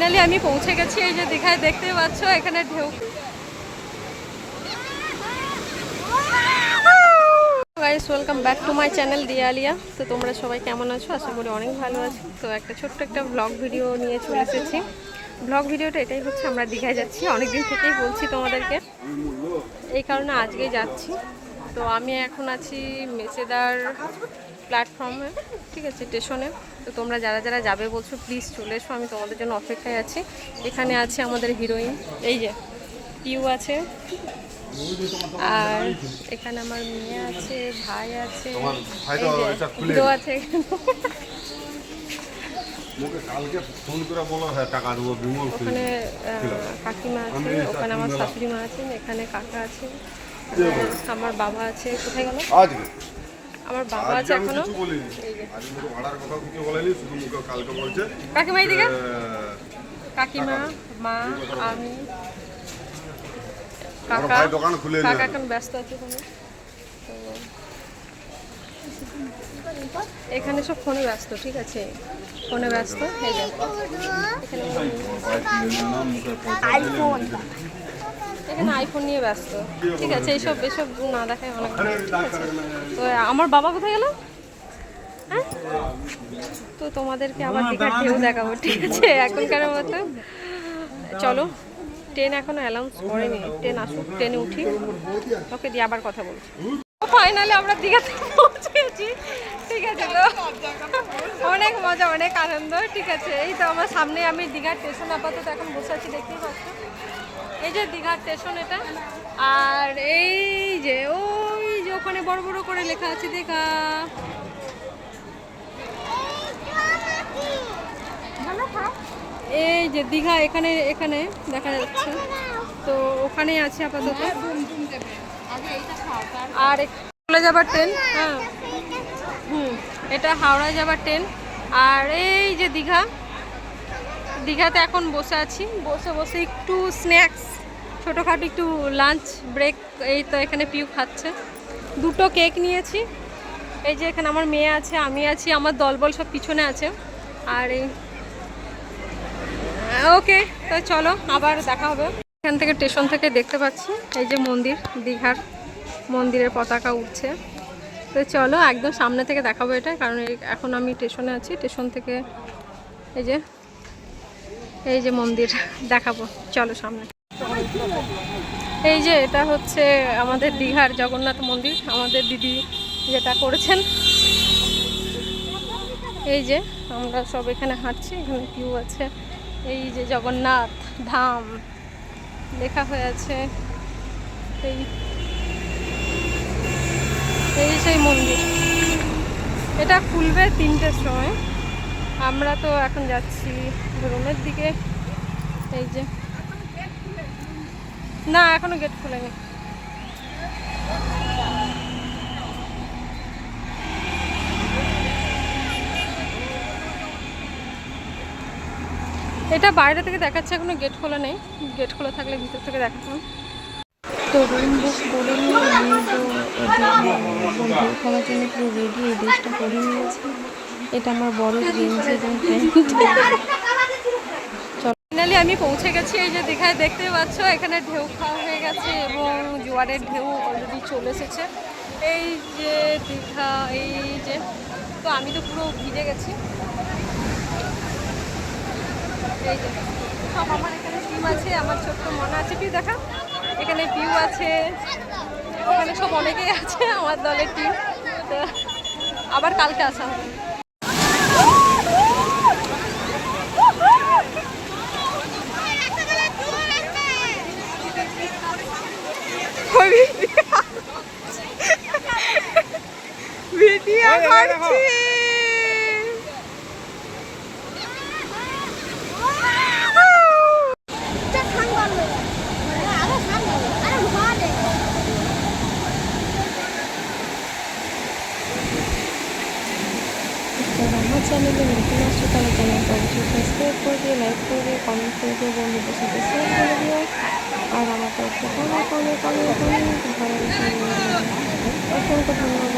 Finally আমি পৌঁছে গেছি, এই যে দীঘায় দেখতে পাচ্ছ, এখানে ঢেউ। Guys welcome back to my channel দিয়ালিয়া তো তোমরা সবাই কেমন আছো? আশা করি অনেক ভালো আছো। তো একটা ছোট্ট একটা ব্লগ ভিডিও নিয়ে চলে এসেছি। ব্লগ ভিডিওটা এটাই হচ্ছে, আমরা দীঘায় যাচ্ছি। অনেকদিন থেকেই বলছি তোমাদেরকে। এই কারণে আজকেই যাচ্ছি। তো আমি এখন আছি মেসেদার প্ল্যাটফর্মে ঠিক আছে স্টেশনে তো তোমরা যারা যারা যাবে বলছো প্লিজ চলে এসো আমি তোমাদের জন্য অপেক্ষায় আছি। এখানে আছে আমাদের হিরোইন এই যে পিউ আছে। আর এখানে আমার মেয়ে আছে ভাই আছে। হিরো আছে হ্যাঁ ওখানে কাকিমা আছে ওখানে আমার শাশুড়ি মা আছেন এখানে কাকা আছে। আমার বাবা আছে কোথায় গেল? আমার বাবা আছে এখনও। কাকিমা এইদিকে? কাকিমা মা আমি কাকা। দোকান খুলে কাকা এখন ব্যস্ত আছে কোনো তো এখানে সব ফোনে ব্যস্ত ঠিক আছে? ফোনে ব্যস্ত এই এখানে আইফোন নিয়ে ব্যস্ত। ঠিক আছে এইসব এসব না দেখায় অনেক তো আমার বাবা কোথায় গেল? হ্যাঁ? তো তোমাদেরকে আবার দীঘার ঢেউ দেখাবো ঠিক আছে? এখনকার মতো। চলো ট্রেন এখনও অ্যালাউন্স করেনি। ট্রেন আসুক ট্রেনে উঠি। ওকে দিয়ে আবার কথা বলছি। ফাইনালি আমরা দীঘাতে পৌঁছে গেছি ঠিক আছে তো অনেক মজা অনেক আনন্দ ঠিক আছে? এই তো আমার সামনে আমি দীঘার স্টেশন আপাতত এখন বসে আছি দেখতেই পাচ্ছ। এই যে দীঘার স্টেশন এটা। আর এই যে, ওই যে ওখানে বড় বড় করে লেখা আছে দীঘা। এই যে দীঘা এখানে এখানে দেখা যাচ্ছে। তো ওখানেই আছে আপাতত। আর চলে যাবার ট্রেন হ্যাঁ। হুম, এটা হাওড়া যাবার ট্রেন আর এই যে দীঘা দীঘাতে এখন বসে আছি। বসে বসে একটু স্ন্যাক্স ছোটোখাটো একটু লাঞ্চ ব্রেক এই তো এখানে পিউ খাচ্ছে। দুটো কেক নিয়েছি। এই যে এখানে আমার মেয়ে আছে, আমি আছি, আমার দলবল সব পিছনে আছে। আর এই ওকে, তো চলো, আবার দেখা হবে। এখান থেকে স্টেশন থেকে দেখতে পাচ্ছি, এই যে মন্দির, দীঘার মন্দিরের পতাকা উঠছে। তো চলো, একদম সামনে থেকে দেখাবো এটা, কারণ এখন আমি স্টেশনে আছি স্টেশন থেকে এই যে এই যে মন্দির, দেখাবো। চলো সামনে। এই যে এটা হচ্ছে আমাদের দীঘার জগন্নাথ মন্দির। আমাদের দিদি যেটা করেছেন। এই যে আমরা সব এখানে হাঁটছি, এখানে কিউ আছে। এই যে জগন্নাথ ধাম লেখা হয়ে আছে। এই এই সেই মন্দির। এটা খুলবে তিনটের সময়। আমরা তো এখন যাচ্ছি রুমের দিকে এই যে না এখনও গেট খুলেনি এটা বাইরে থেকে দেখাচ্ছে এখনও গেট খোলা নেই গেট খোলা থাকলে ভিতর থেকে দেখাতাম তো রুম বুক করে নিয়ে আমি তো ভিডিও করার জন্য পুরো রেডি এই ড্রেসটা পরে নিয়েছি এটা আমার বড় গেঞ্জি এবং ফাইনালি আমি পৌঁছে গেছি এই যে দীঘায় দেখতে পাচ্ছ এখানে ঢেউ খাওয়া হয়ে গেছে এবং জোয়ারের ঢেউ অলরেডি চলে এসেছে। এই যে দীঘা এই যে তো আমি তো পুরো ভিজে গেছি। এই যে সব আমার এখানে টিম আছে আমার ছোট্ট মনে আছে পিউ দেখা। এখানে পিউ আছে ওখানে সব অনেকেই আছে আমার দলের টিম তো আবার কালকে আসা হবে। করছি যারা আমার চ্যানেলে নতুন আসছে তারা চ্যানেলটা অবশ্যই সাবস্ক্রাইব করবে লাইক করবে কমেন্ট সাথে শেয়ার করে আর অনেক অনেক অনেক অনেক অসংখ্য ধন্যবাদ